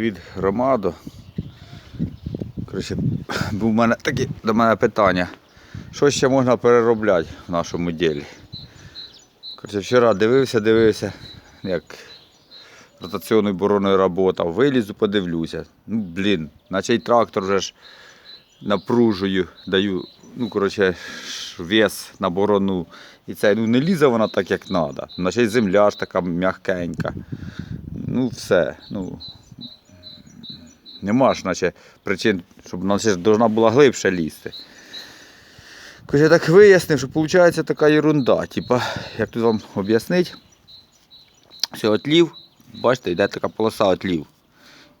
Від громаду. Коротше, був мене таке до мене питання. Що ще можна переробляти в нашому ділі? Коротше, вчора дивився, дивився, як ротаційною бороною робота. Вилізу, подивлюся. Ну, блін, наче й трактор вже ж напружую, даю, ну, коротше, вес на борону. І це ну, не лізе вона так, як треба. Наче й земля ж така м'якенька. Ну, все. Ну, Нема ж, наче причин, щоб ж должна була глибше лізти. Хоч я так вияснив, що виходить така ерунда. Типа, як тут вам об'яснити, все отлів, бачите, йде така полоса отлів.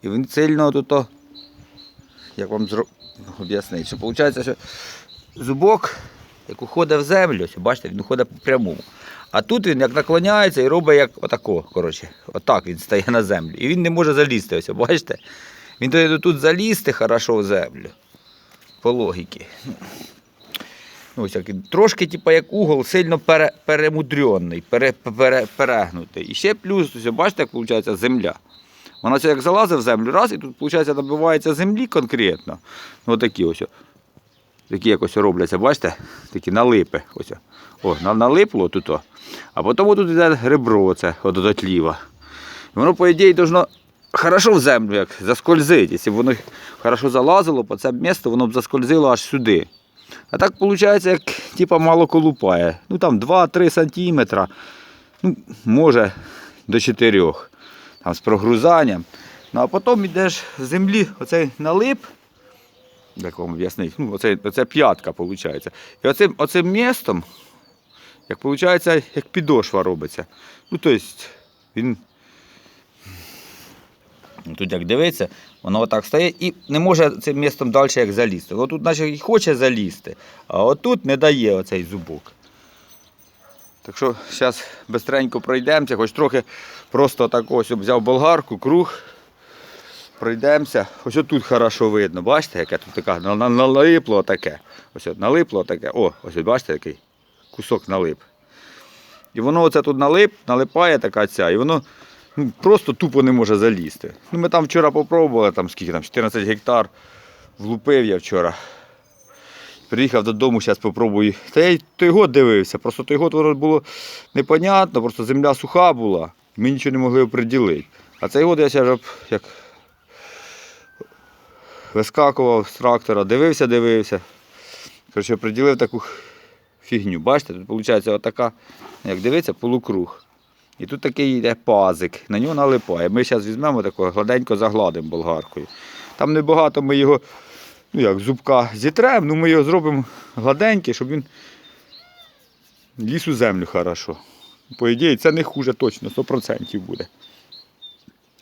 І він сильно тут, як вам зро... об'яснити, що виходить, що зубок, як уходить в землю, бачите, він уходить по прямому. А тут він як наклоняється і робить як отако, коротше, отак він стає на землю. І він не може залізти, ось, бачите? Він то тут залізти хорошо в землю. По логіки. Ну, ось як, трошки, типу, як угол, сильно пере, перемудрьонний, пере, пере, перегнутий. І ще плюс, ось, бачите, як виходить земля. Вона це як залазить в землю, раз, і тут, виходить, набивається землі конкретно. Ну, отакі ось. Такі якось робляться, бачите? Такі налипи. Ось. о. Налипло тут. А потім тут йде ребро, це от ліва. Воно, по ідеї, должно хорошо в землю як заскользити. Якщо б воно хорошо залазило по це місце, воно б заскользило аж сюди. А так виходить, як типа мало колупає. Ну там 2-3 сантиметра, ну, може до 4. Там з прогрузанням. Ну а потім йдеш з землі, оцей налип, як вам об'яснити, ну, оце, оце п'ятка виходить. І оцим, оцим містом, як виходить, як підошва робиться. Ну, тобто, він Тут як дивиться, воно отак стає і не може цим містом далі як залізти. От тут наче і хоче залізти, а отут не дає оцей зубок. Так що зараз бистренько пройдемося, хоч трохи просто так ось взяв болгарку, круг. Пройдемося. Ось отут хорошо видно, бачите, яке тут така на- на- налипло таке. Ось от налипло таке. О, ось бачите, який кусок налип. І воно оце тут налип, налипає така ця, і воно просто тупо не може залізти. Ну, ми там вчора попробували, там скільки там, 14 гектар влупив я вчора. Приїхав додому, зараз попробую. Та я й той год дивився, просто той год воно було непонятно, просто земля суха була, ми нічого не могли оприділити. А цей год я ще як вискакував з трактора, дивився, дивився. Коротше, оприділив таку фігню. Бачите, тут виходить отака, як дивиться, полукруг. І тут такий йде пазик, на нього налипає. Ми зараз візьмемо такого гладенько загладимо болгаркою. Там небагато ми його, ну як, зубка зітремо, ну ми його зробимо гладенький, щоб він ліз у землю хорошо. По ідеї, це не хуже точно, 100% буде.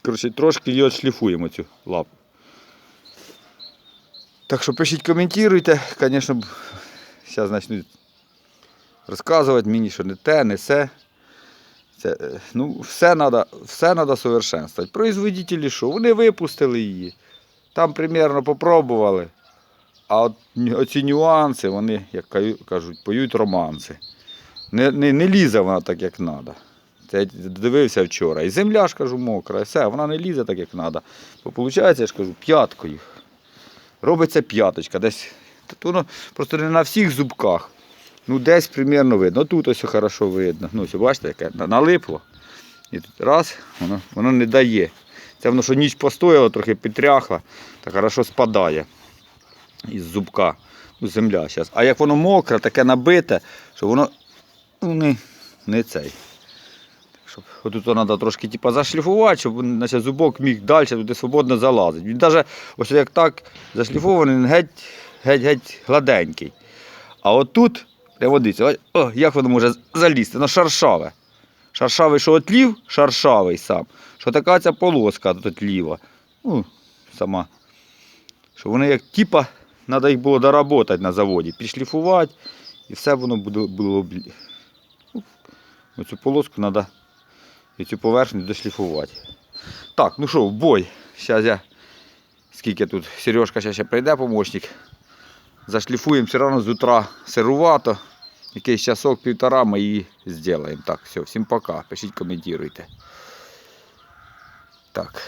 Коротше, трошки його шліфуємо цю лапу. Так що пишіть, коментуйте, звісно, зараз почнуть розказувати мені, що не те, не все. Це, е, ну, все треба все надо совершенствувати. Производителі що? Вони випустили її. Там примерно попробували. А от оці нюанси, вони, як кажуть, поють романси. Не, не, не лізе вона так, як треба. Це я дивився вчора. І земля ж кажу мокра, і все, вона не лізе так, як треба. Бо виходить, я ж кажу, п'яткою. Робиться п'яточка. Десь. Воно просто не на всіх зубках. Ну, десь примерно видно. Ну, Тут ось хорошо видно. Ну, ось, бачите, яке налипло. І тут раз, воно, воно не дає. Це воно, що ніч постояло, трохи підтряхло, так хорошо спадає із зубка. Ну, земля зараз. А як воно мокре, таке набите, що воно ну, не, не цей. Щоб отут треба трошки типу, зашліфувати, щоб значить, зубок міг далі туди свободно залазити. Він навіть ось як так зашліфований, він геть, геть, геть гладенький. А отут, прямо дивіться, о, як воно може залізти? Воно шаршаве. Шаршавий, що отлів, шаршавий сам. Що така ця полоска тут ліва. Ну, сама. Що вони як типа, треба їх було доработати на заводі, підшліфувати, і все воно буде, було. Оцю полоску треба і цю поверхню дошліфувати. Так, ну що, в бой. Зараз я. Скільки тут Сережка ще прийде, помощник. Зашліфуємо все одно з утра сирувато. Якийсь часок, півтора ми її зробимо. Так, все, всім пока. Пишіть, коментуйте. Так.